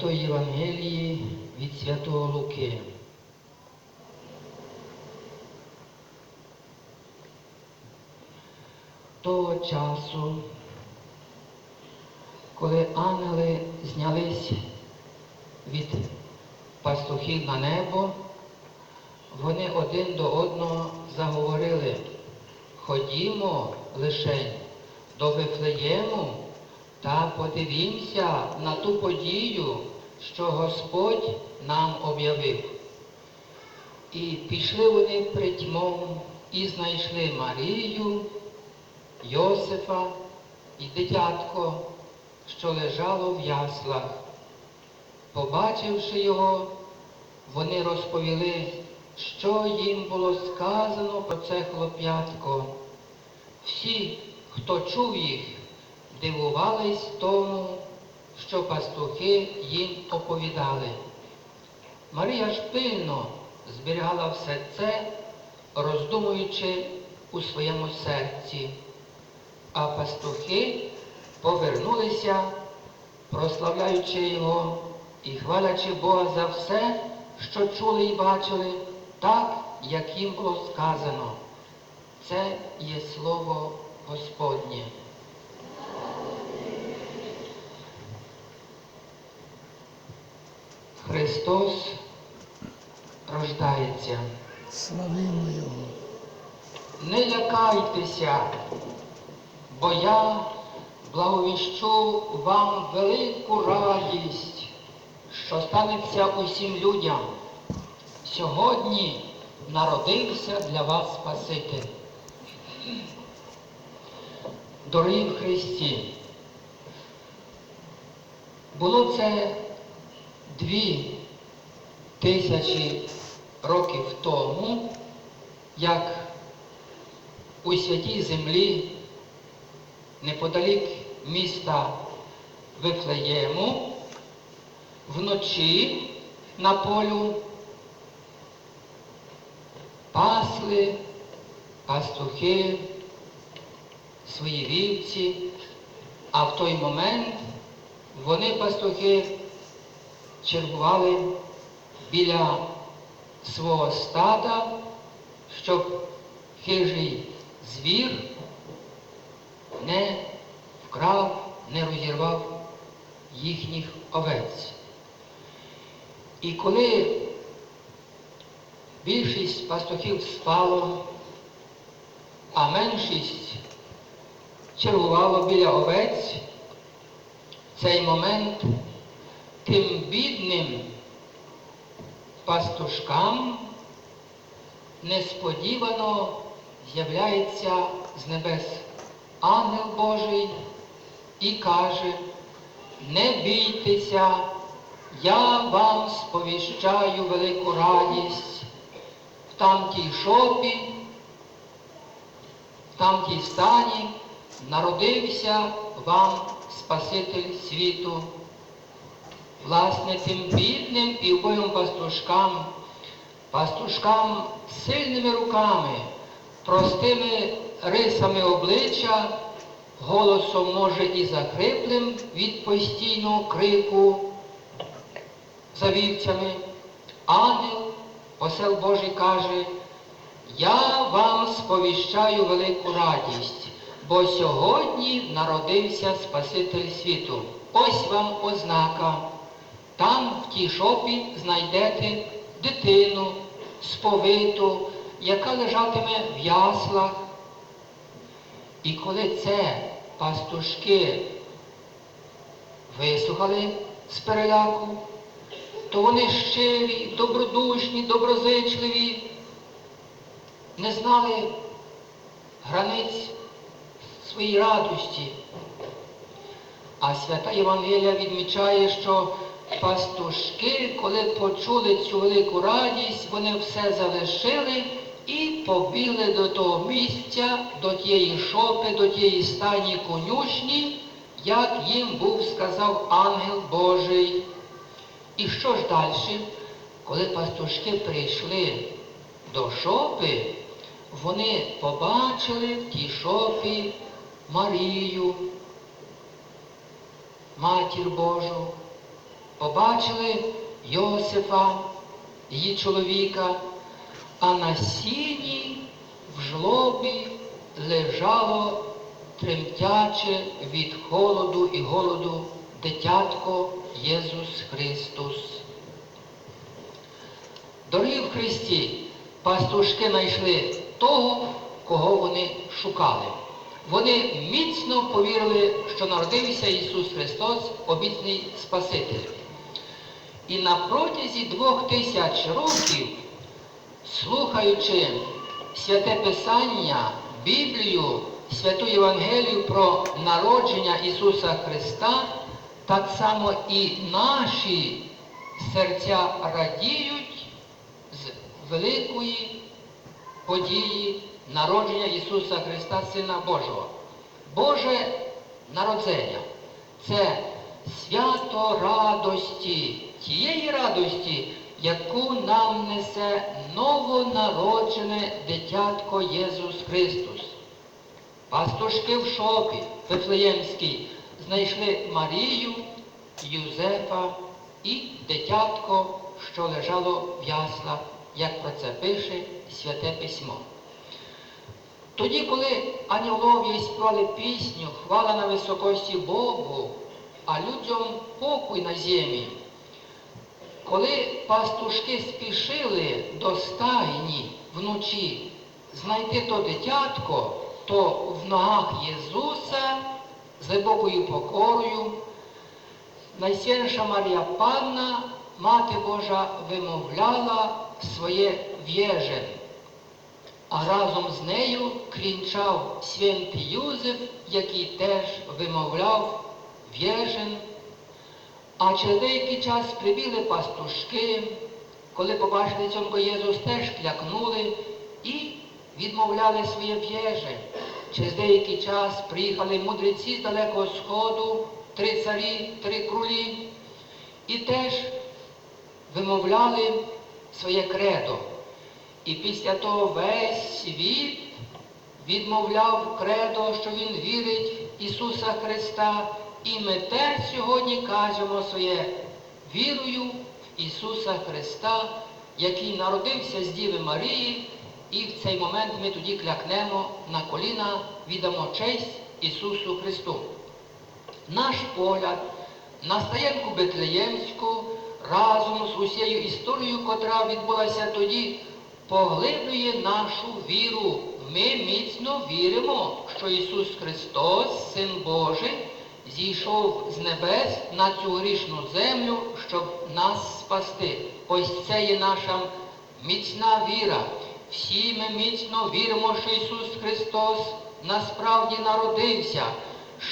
Святої Євангелії від Святого Луки. Того часу, коли ангели знялись від пастухів на небо, вони один до одного заговорили, ходімо лишень до Вифлеєму та подивімося на ту подію, що Господь нам об'явив. І пішли вони притьмом і знайшли Марію, Йосифа і дитятко, що лежало в яслах. Побачивши його, вони розповіли, що їм було сказано про це хлоп'ятко. Всі, хто чув їх, дивувались тому, що пастухи їм оповідали. Марія ж пильно зберігала все це, роздумуючи у своєму серці, а пастухи повернулися, прославляючи його і хвалячи Бога за все, що чули і бачили, так, як їм було сказано. Це є слово Господнє. Христос рождається. Славімо Його. Не лякайтеся, бо я благовіщу вам велику радість, що станеться усім людям. Сьогодні народився для вас Спаситель. Дорогі в Христі, було це дві тисячі років тому, як у святій землі неподалік міста Вифлеєму вночі на полю пасли пастухи свої вівці, а в той момент вони пастухи чергували біля свого стада, щоб хижий звір не вкрав, не розірвав їхніх овець. І коли більшість пастухів спало, а меншість чергувало біля овець, в цей момент тим бідним пастушкам несподівано з'являється з небес ангел Божий і каже, не бійтеся, я вам сповіщаю велику радість в тамтій шопі, в тамтій стані народився вам Спаситель світу. Власне, тим бідним і вбогим пастушкам, пастушкам сильними руками, простими рисами обличчя, голосом може і захриплим від постійного крику за вівцями, ангел, посел Божий каже, я вам сповіщаю велику радість, бо сьогодні народився Спаситель світу. Ось вам ознака. Там в тій шопі знайдете дитину сповиту, яка лежатиме в яслах. І коли це пастушки вислухали з переляку, то вони щирі, добродушні, доброзичливі, не знали границь своїй радості. А свята Євангелія відмічає, що пастушки, коли почули цю велику радість, вони все залишили і побігли до того місця, до тієї шопи, до тієї стані конюшні, як їм був сказав ангел Божий. І що ж далі? Коли пастушки прийшли до шопи, вони побачили в тій шопі Марію, Матір Божу, побачили Йосифа, її чоловіка, а на сіні в жлобі лежало тремтяче від холоду і голоду дитятко Єсус Христос. Дорогі в Христі, пастушки знайшли того, кого вони шукали. Вони міцно повірили, що народився Ісус Христос, обіцяний Спаситель. І на протязі двох тисяч років, слухаючи святе Писання, Біблію, святу Євангелію про народження Ісуса Христа, так само і наші серця радіють з великої події народження Ісуса Христа, Сина Божого. Боже народження це свято радості, тієї радості, яку нам несе новонароджене дитятко Єсус Христос. Пастушки в шопі Вифлеємській знайшли Марію, Юзефа і дитятко, що лежало в яслах, як про це пише Святе Письмо. Тоді, коли ангелові співали пісню, хвала на високості Богу, а людям покой на землі, коли пастушки спішили до стайні вночі знайти то дитятко, то в ногах Єсуса з глибокою покорою Найсвятіша Марія Панна, Мати Божа, вимовляла своє в'єже, а разом з нею крінчав святий Юзеф, який теж вимовляв в'єжен. А через деякий час прибіли пастушки, коли побачили цьому Єзус, теж клякнули і відмовляли своє в'єже. Через деякий час приїхали мудреці з далекого сходу, три царі, три крулі, і теж вимовляли своє кредо. І після того весь світ відмовляв кредо, що він вірить в Ісуса Христа. І ми теж сьогодні кажемо своє вірою в Ісуса Христа, який народився з Діви Марії, і в цей момент ми тоді клякнемо на коліна, віддамо честь Ісусу Христу. Наш погляд на стаєнку Бетлеємську разом з усією історією, котра відбулася тоді, поглиблює нашу віру. Ми міцно віримо, що Ісус Христос, Син Божий, зійшов з небес на цю грішну землю, щоб нас спасти. Ось це є наша міцна віра. Всі ми міцно віримо, що Ісус Христос насправді народився,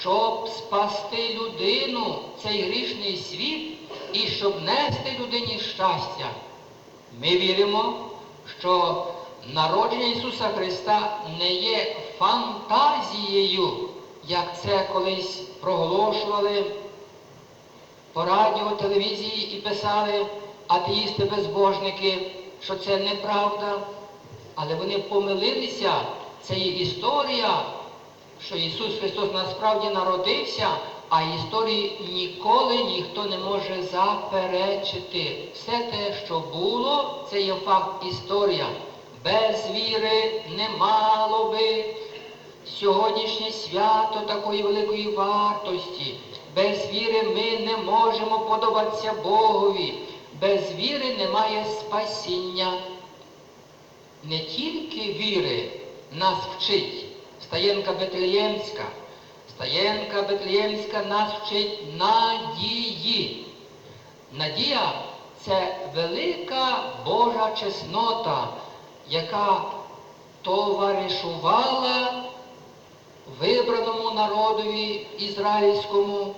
щоб спасти людину, цей грішний світ, і щоб нести людині щастя. Ми віримо, що народження Ісуса Христа не є фантазією, як це колись проголошували по радіо, телевізії і писали атеїсти-безбожники, що це неправда. Але вони помилилися. Це є історія, що Ісус Христос насправді народився, а історії ніколи ніхто не може заперечити. Все те, що було, це є факт історія. Без віри не мало би сьогоднішнє свято такої великої вартості. Без віри ми не можемо подобатися Богові. Без віри немає спасіння. Не тільки віри нас вчить Стаєнка Бетлеємська. Стаєнка Бетлеємська нас вчить надії. Надія це велика Божа чеснота, яка товаришувала вибраному народові ізраїльському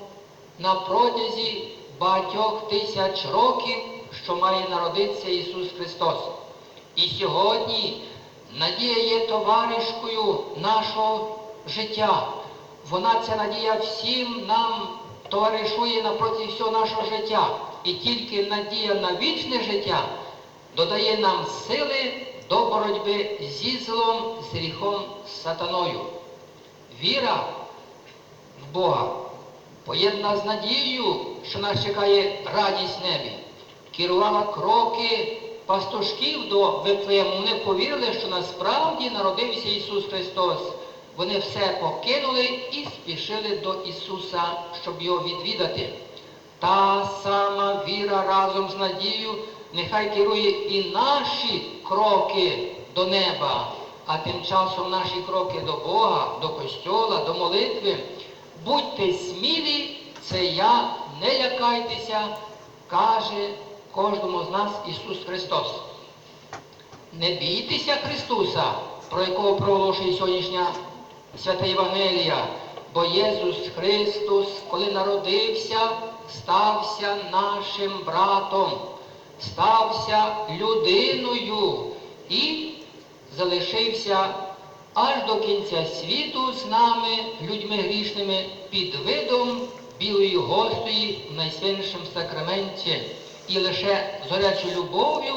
на протязі багатьох тисяч років, що має народитися Ісус Христос. І сьогодні надія є товаришкою нашого життя. Вона ця надія всім нам товаришує напроти всього нашого життя. І тільки надія на вічне життя додає нам сили до боротьби зі злом, з гріхом, з сатаною. Віра в Бога поєднана з надією, що нас чекає радість в небі, керувала кроки пастушків до Вифлеєму. Вони повірили, що насправді народився Ісус Христос. Вони все покинули і спішили до Ісуса, щоб його відвідати. Та сама віра разом з надією нехай керує і наші кроки до неба, а тим часом наші кроки до Бога, до костьола, до молитви. Будьте смілі, це я, не лякайтеся, каже кожному з нас Ісус Христос. Не бійтеся Христуса, про якого проголошує сьогоднішня свята Євангелія, бо Єсус Христос, коли народився, стався нашим братом, стався людиною і залишився аж до кінця світу з нами, людьми грішними, під видом білої гостої в найсвятішому сакраменті. І лише з горячою любов'ю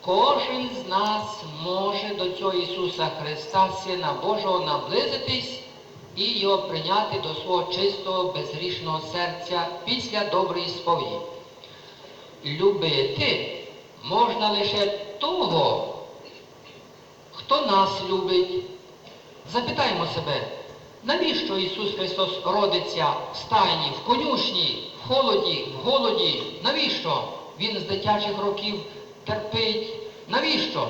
кожен з нас може до цього Ісуса Христа, Сина Божого, наблизитись і його прийняти до свого чистого, безгрішного серця після доброї сповіді. Любити можна лише того, хто нас любить. Запитаємо себе, навіщо Ісус Христос родиться в стайні, в конюшні, в холоді, в голоді? Навіщо Він з дитячих років терпить? Навіщо?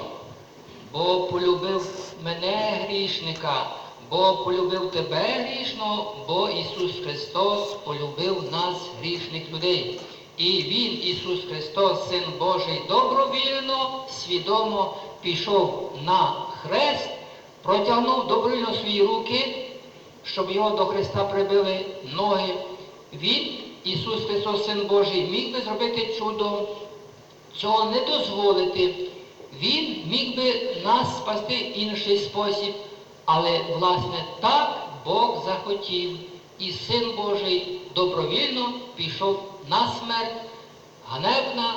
Бо полюбив мене грішника, бо полюбив тебе грішного, бо Ісус Христос полюбив нас, грішних людей. І Він, Ісус Христос, Син Божий, добровільно, свідомо пішов на хрест, протягнув добровільно свої руки, щоб його до Христа прибили ноги. Він, Ісус Христос, Син Божий, міг би зробити чудо, цього не дозволити. Він міг би нас спасти інший спосіб, але, власне, так Бог захотів, і Син Божий добровільно пішов на смерть, ганебна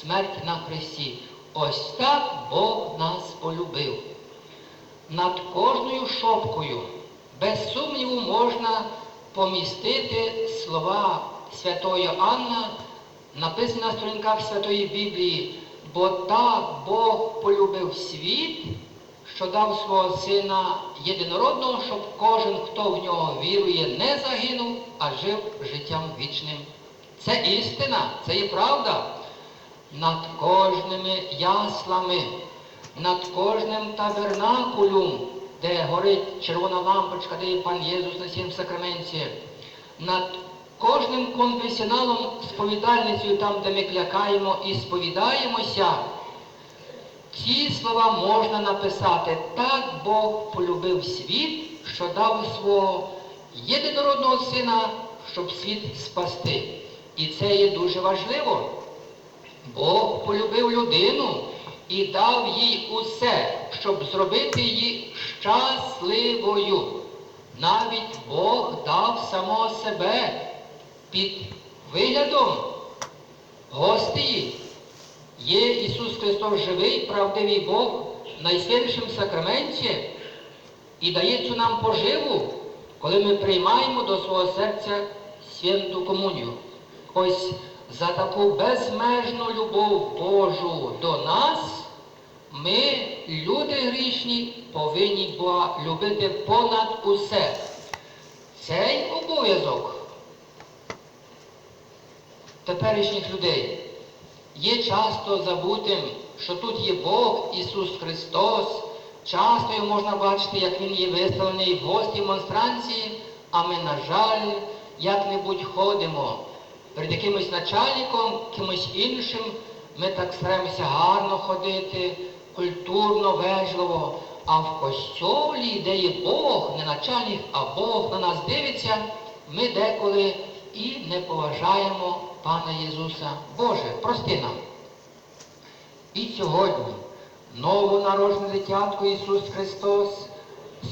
смерть на хресті. Ось так Бог нас полюбив. Над кожною шопкою, без сумніву, можна помістити слова святої Анна, написані на сторінках Святої Біблії, бо так Бог полюбив світ, що дав свого Сина єдинородного, щоб кожен, хто в нього вірує, не загинув, а жив життям вічним. Це істина, це і правда. Над кожними яслами, над кожним табернакулем, де горить червона лампочка, де є пан Єсус на сім сакраменті, над кожним конфесіоналом сповідальницею, там, де ми клякаємо і сповідаємося, ці слова можна написати. Так Бог полюбив світ, що дав свого єдинородного сина, щоб світ спасти. І це є дуже важливо. Бог полюбив людину і дав їй усе, щоб зробити її щасливою. Навіть Бог дав самого себе під виглядом гостії. Є Ісус Христос живий, правдивий Бог в найсвятішому сакраменті і дає цю нам поживу, коли ми приймаємо до свого серця святу комунію. Ось за таку безмежну любов Божу до нас ми, люди грішні, повинні Бога любити понад усе. Цей обов'язок теперішніх людей є часто забутим, що тут є Бог Ісус Христос. Часто його можна бачити, як Він є виставлений в гості монстранції, а ми, на жаль, як-небудь ходимо. Перед якимось начальником, кимось іншим, ми так стараємося гарно ходити, культурно, вежливо. А в костьолі, де є Бог, не начальник, а Бог на нас дивиться, ми деколи і не поважаємо Пана Ісуса. Боже, прости нам. І сьогодні новонароджене дитятко Ісус Христос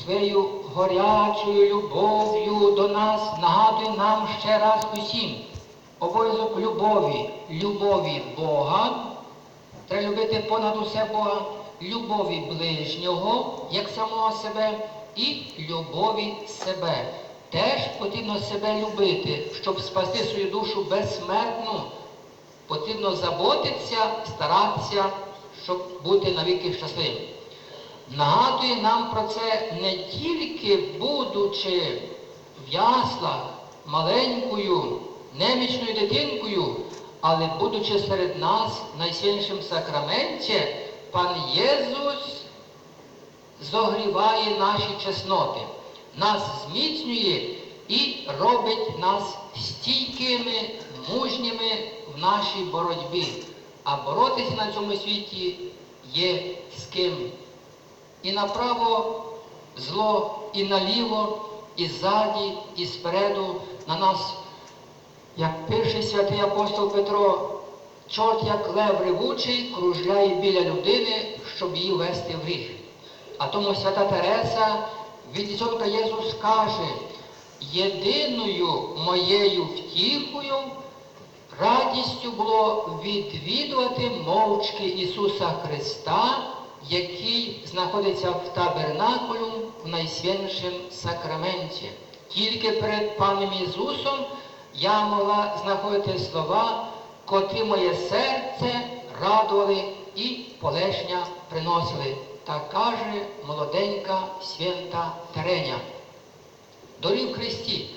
своєю горячою любов'ю до нас нагадує нам ще раз усім обов'язок любові, любові Бога, треба любити понад усе Бога, любові ближнього, як самого себе, і любові себе. теж потрібно себе любити, щоб спасти свою душу безсмертну. Потрібно заботитися, старатися, щоб бути навіки щасливим. Нагадує нам про це не тільки будучи в яслах маленькою, немічною дитинкою, але будучи серед нас в найсвятішим сакраменті, пан Єсус зогріває наші чесноти, нас зміцнює і робить нас стійкими, мужніми в нашій боротьбі. А боротися на цьому світі є з ким. І направо зло, і наліво, і ззаді, і спереду на нас, як перший святий апостол Петро, чорт як лев ревучий, кружляє біля людини, щоб її вести в гріх. А тому свята Тереса від дітонка Єсус каже, єдиною моєю втіхою радістю було відвідувати мовчки Ісуса Христа, який знаходиться в табернакулю в найсвятішим сакраменті. Тільки перед паном Ісусом я могла знаходити слова, котрі моє серце радували і полегшення приносили. Так каже молоденька свята Тереня. Дорогі в Христі,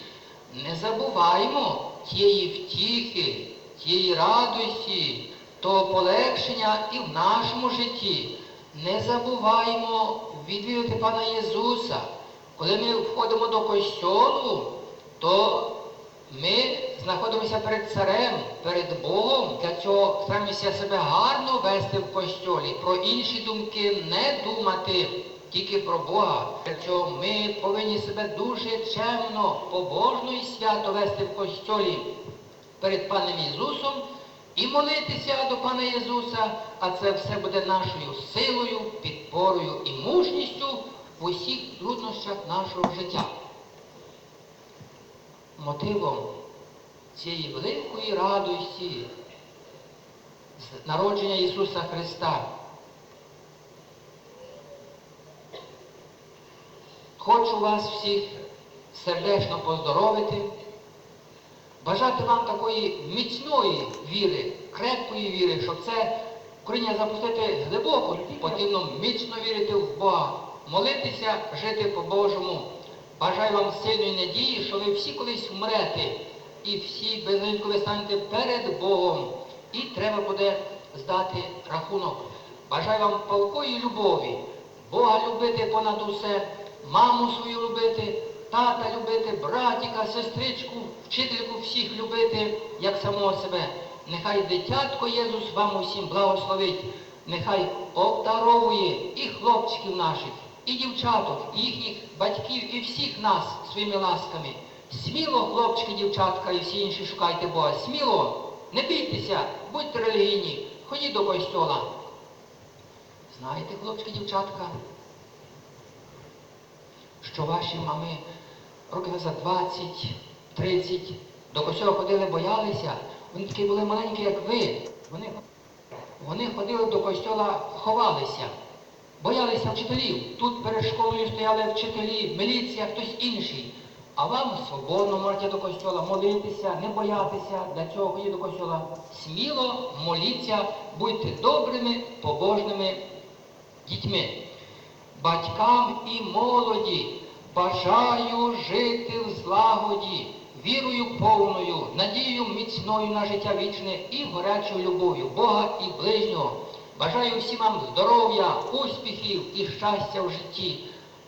не забуваймо тієї втіхи, тієї радості, того полегшення і в нашому житті. Не забуваймо відвідати Пана Ісуса. Коли ми входимо до костьолу, то ми знаходимося перед царем, перед Богом. Для цього стараємося себе гарно вести в костьолі, про інші думки не думати, тільки про Бога. Для цього ми повинні себе дуже чемно, побожно і свято вести в костьолі перед Паном Ісусом і молитися до Пана Ісуса, а це все буде нашою силою, підпорою і мужністю в усіх труднощах нашого життя мотивом цієї великої радості народження Ісуса Христа. Хочу вас всіх сердечно поздоровити, бажати вам такої міцної віри, крепкої віри, щоб це коріння запустити глибоко, потрібно міцно вірити в Бога, молитися, жити по-Божому. Бажаю вам сильної надії, що ви всі колись вмрете і всі безвинку ви станете перед Богом. І треба буде здати рахунок. Бажаю вам палкої любові, Бога любити понад усе, маму свою любити, тата любити, братіка, сестричку, вчительку всіх любити, як самого себе. Нехай дитятко Єсус вам усім благословить, нехай обдаровує і хлопчиків наших, і дівчаток, їхніх батьків, і всіх нас своїми ласками. Сміло, хлопчики, дівчатка і всі інші шукайте Бога. Сміло, не бійтеся, будьте релігійні, ходіть до костьола. Знаєте, хлопчики, дівчатка, що ваші мами років за 20, 30 до костьола ходили, боялися. Вони такі були маленькі, як ви. Вони, вони ходили до костьола, ховалися. Боялися вчителів. Тут перед школою стояли вчителі, міліція, хтось інший. А вам свободно можете до костьола молитися, не боятися, для цього ходіть до костьола. Сміло моліться, будьте добрими, побожними дітьми. Батькам і молоді бажаю жити в злагоді, вірою повною, надією міцною на життя вічне і горячою любов'ю Бога і ближнього. Бажаю всім вам здоров'я, успіхів і щастя в житті,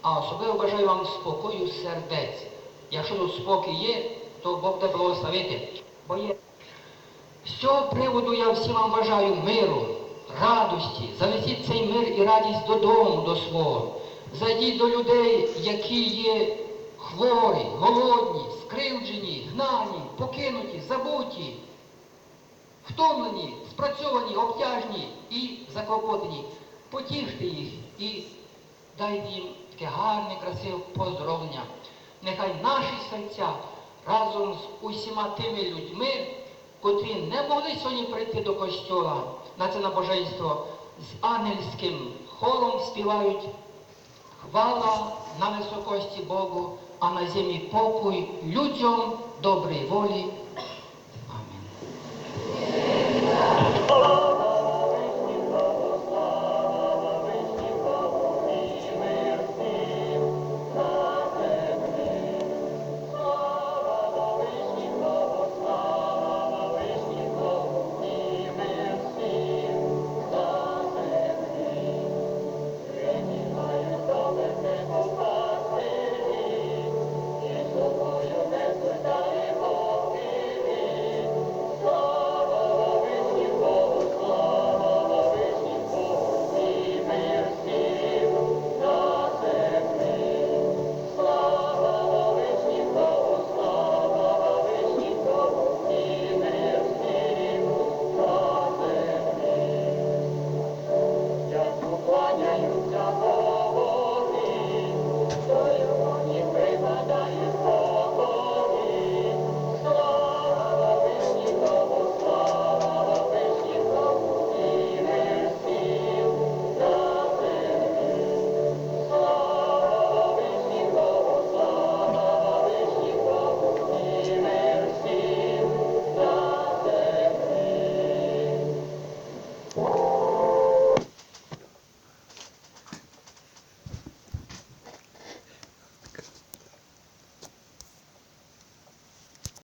а особливо бажаю вам спокою сердець. Якщо тут спокій є, то Бог буде благословити. Бо є. З цього приводу я всім вам бажаю миру, радості. Занесіть цей мир і радість додому до свого. Зайдіть до людей, які є хворі, голодні, скривджені, гнані, покинуті, забуті, втомлені, спрацьовані, обтяжні і заклопотані. Потіште їх і дайте їм таке гарне, красиве поздоровлення. Нехай наші серця разом з усіма тими людьми, котрі не могли сьогодні прийти до костьола на це набоженство, з ангельським хором співають Chwala na wysokości Bogu, a na ziemi pokój ludziom dobrej woli. Oh.